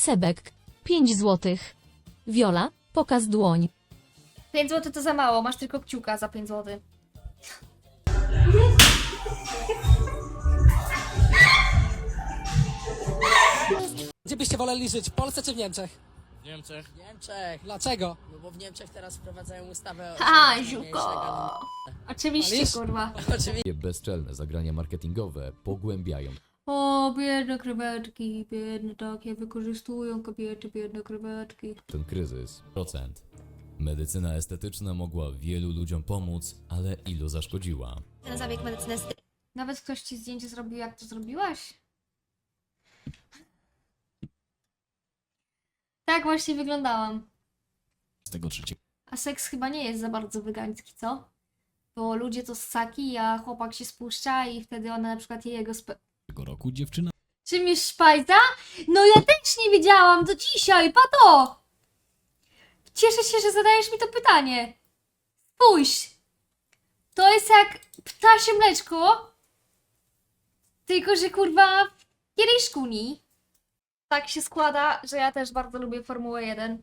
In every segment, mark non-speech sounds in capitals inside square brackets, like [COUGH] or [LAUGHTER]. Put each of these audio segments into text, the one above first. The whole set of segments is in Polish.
Sebek. 5 złotych. Wiola, pokaz dłoń. 5 zł to za mało, masz tylko kciuka za 5 zł. Gdzie byście woleli żyć? W Polsce czy w Niemczech? W Niemczech. W Niemczech. Dlaczego? No bo w Niemczech teraz wprowadzają ustawę o... Ha, ziuko! Oczywiście, Palisz? kurwa. [LAUGHS] Oczywiście. bezczelne zagrania marketingowe pogłębiają O, biedne krewetki, biedne takie, wykorzystują kobiety, biedne krewetki. ten kryzys. Procent. Medycyna estetyczna mogła wielu ludziom pomóc, ale ilu zaszkodziła. Ten zabieg medycyny estetycznej Nawet ktoś ci zdjęcie zrobił, jak to zrobiłaś? Tak właśnie wyglądałam. Z tego trzeciego A seks chyba nie jest za bardzo wegański, co? Bo ludzie to ssaki, a chłopak się spuszcza i wtedy ona na przykład je jego spe... roku dziewczyna Czym jest szpajza? No ja też nie wiedziałam do dzisiaj, pato! Cieszę się, że zadajesz mi to pytanie. Spójrz. To jest jak ptasie mleczko, tylko że kurwa w kieliszku, ni. Tak się składa, że ja też bardzo lubię Formułę 1.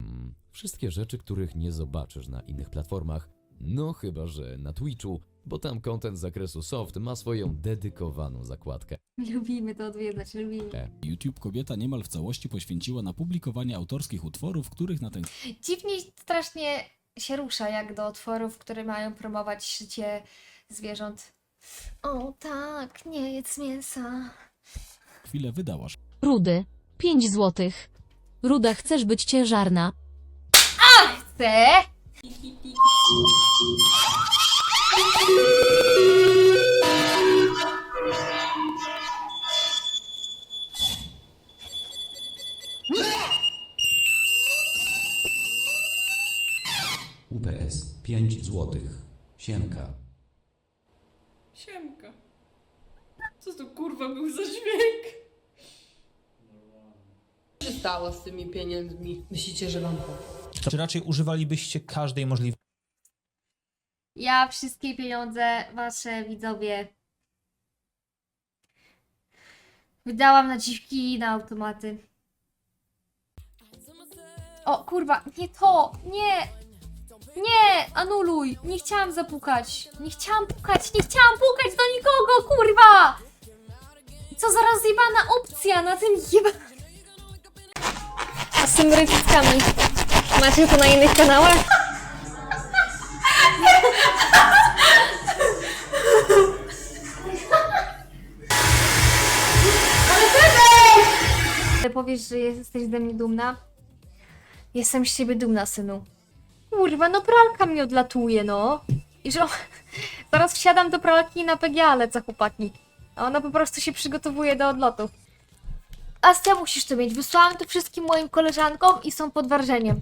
Mm, Wszystkie rzeczy, których nie zobaczysz na innych platformach, no chyba, że na Twitchu, bo tam content z zakresu soft ma swoją dedykowaną zakładkę. Lubimy to odwiedzać, lubimy. YouTube kobieta niemal w całości poświęciła na publikowanie autorskich utworów, których na ten Dziwnie strasznie się rusza jak do utworów, które mają promować życie zwierząt. O tak, nie jedz mięsa. chwilę wydała Rudy. 5 złotych. Ruda, chcesz być ciężarna? Chcę! UPS 5 złotych. Siemka. Siemka. Co to kurwa był za dźwięk? Co się stało z tymi pieniędzmi? Myślicie, że wam Czy raczej używalibyście każdej możliwości? Ja wszystkie pieniądze, wasze widzowie, wydałam na dziwki i na automaty. O kurwa, nie to, nie! Nie, anuluj! Nie chciałam zapukać. Nie chciałam pukać, nie chciałam pukać do nikogo, kurwa! Co za rozjebana opcja na tym jeba... A z tymi rodzicami? Macie to na innych kanałach? Powiesz, że jesteś ze mnie dumna? Jestem z ciebie dumna, synu. Kurwa, no pralka mi odlatuje, no. I że [LAUGHS] zaraz wsiadam do pralki na PGA lecę, chłopaki. A ona po prostu się przygotowuje do odlotu. Astia, musisz to mieć. Wysłałam to wszystkim moim koleżankom i są pod wrażeniem.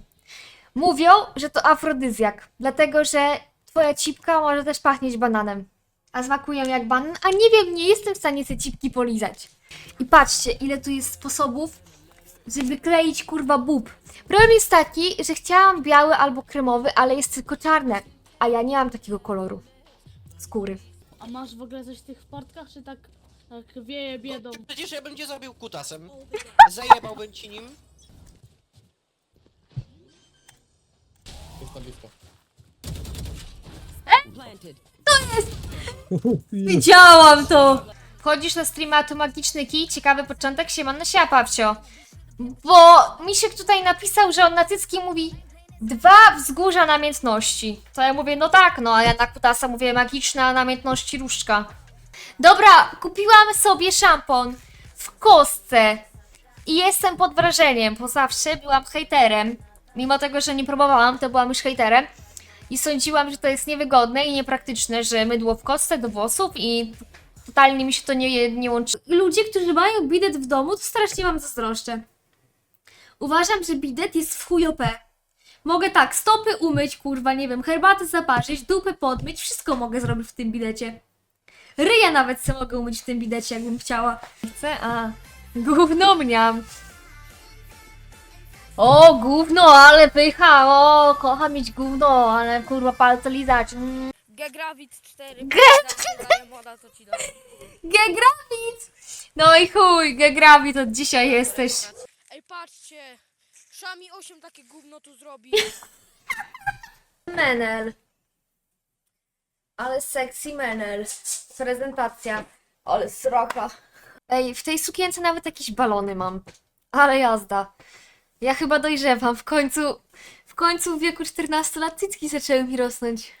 Mówią, że to afrodyzjak, dlatego że twoja cipka może też pachnieć bananem. A smakują jak banan, a nie wiem, nie jestem w stanie te cipki polizać. I patrzcie, ile tu jest sposobów, żeby kleić kurwa bób. Problem jest taki, że chciałam biały albo kremowy, ale jest tylko czarne, a ja nie mam takiego koloru skóry. A masz w ogóle coś w tych sportkach, czy tak, tak wieje biedą? Przecież ja bym cię zrobił kutasem. Zajebałbym ci nim. [LAUGHS] Widziałam to! Wchodzisz na streama, to magiczny kij, ciekawy początek, siemano się, papcio. Bo Misiek tutaj napisał, że on na cycki mówi dwa wzgórza namiętności. To ja mówię, no tak, no, a ja na kutasa mówię magiczna namiętności różdżka. Dobra, kupiłam sobie szampon w kostce i jestem pod wrażeniem, bo zawsze byłam hejterem. Mimo tego, że nie próbowałam, to byłam już hejterem. I sądziłam, że to jest niewygodne i niepraktyczne, że mydło w kostce do włosów i totalnie mi się to nie, nie łączy. Ludzie, którzy mają bidet w domu, to strasznie wam zazdroszczę. Uważam, że bidet jest w chuj OP. Mogę tak, stopy umyć, kurwa, nie wiem, herbatę zaparzyć, dupę podmyć, wszystko mogę zrobić w tym bidecie. Ryja nawet sobie mogę umyć w tym bidecie, jakbym chciała. Chcę, a... Gówno mniam. O, gówno, ale pycha, o, kocham mieć gówno, ale kurwa palce lizać. Mm. Gegravit 4. Gegravit Młoda to ci dam. [LAUGHS] Gegrawit! No i chuj, Gegrawit od dzisiaj jesteś. Ej, patrzcie! Szami 8 takie gówno tu zrobi. [LAUGHS] Menel. Ale sexy menel. Prezentacja. Ale sroka. Ej, w tej sukience nawet jakieś balony mam. Ale jazda. Ja chyba dojrzewam. W końcu, w końcu w wieku 14 lat cycki zaczęły mi rosnąć.